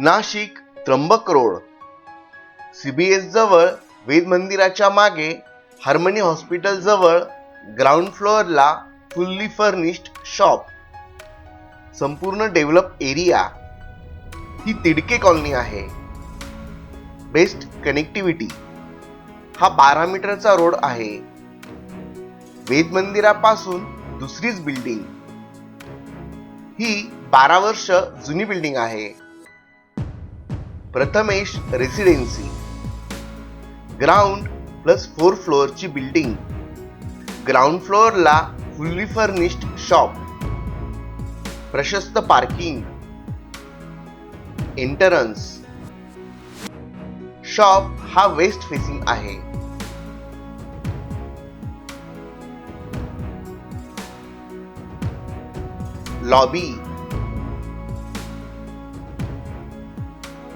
Nashik Trimbak road. CBS जवळ वेद मंदिराच्या मागे हार्मनी हॉस्पिटल जवळ ग्राउंड फ्लोअरला फुल्ली फर्निश्ड शॉप. संपूर्ण डेव्हलप एरिया ही तिडके कॉलनी आहे. Best connectivity. हा बारा मीटरचा रोड आहे. वेद मंदिरापासून दुसरीच बिल्डिंग. ही बारा वर्ष जुनी बिल्डिंग आहे. Prathamesh residency ground plus four फ्लोअरची building ground फ्लोअरला फुल्ली फर्निश्ड शॉप प्रशस्त पार्किंग एंटरन्स शॉप हा वेस्ट फेसिंग आहे. लॉबी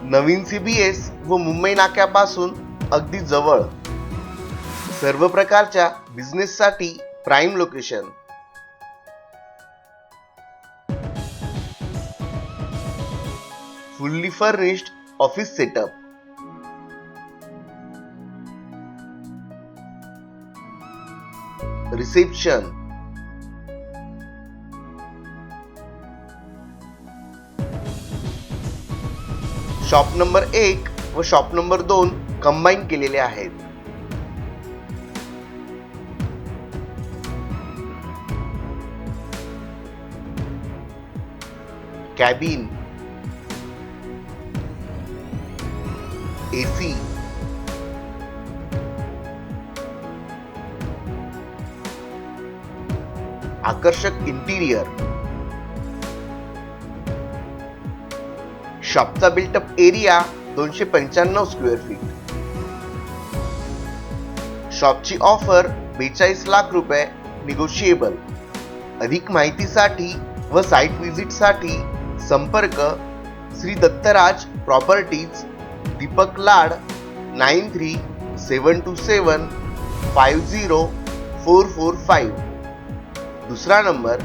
नवीन सी बी एस व मुंबई नाक्यापासून अगदी जवळ. सर्व प्रकारच्या बिझनेससाठी prime location fully furnished office setup reception shop number एक व शॉप नंबर दोन कंबाईन केलेले आहेत. कॅबिन एसी आकर्षक इंटिरियर शॉपचा बिल्टअप एरिया दोनशे पंच्याण्णव स्क्वेअर फीट. शॉपची ऑफर बेचाळीस लाख रुपये निगोशिएबल अधिक माहितीसाठी व साईट व्हिजिटसाठी संपर्क Shri Dattaraj properties Deepak Lad nine three seven two seven five zero four four five. दुसरा number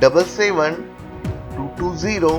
double seven two two zero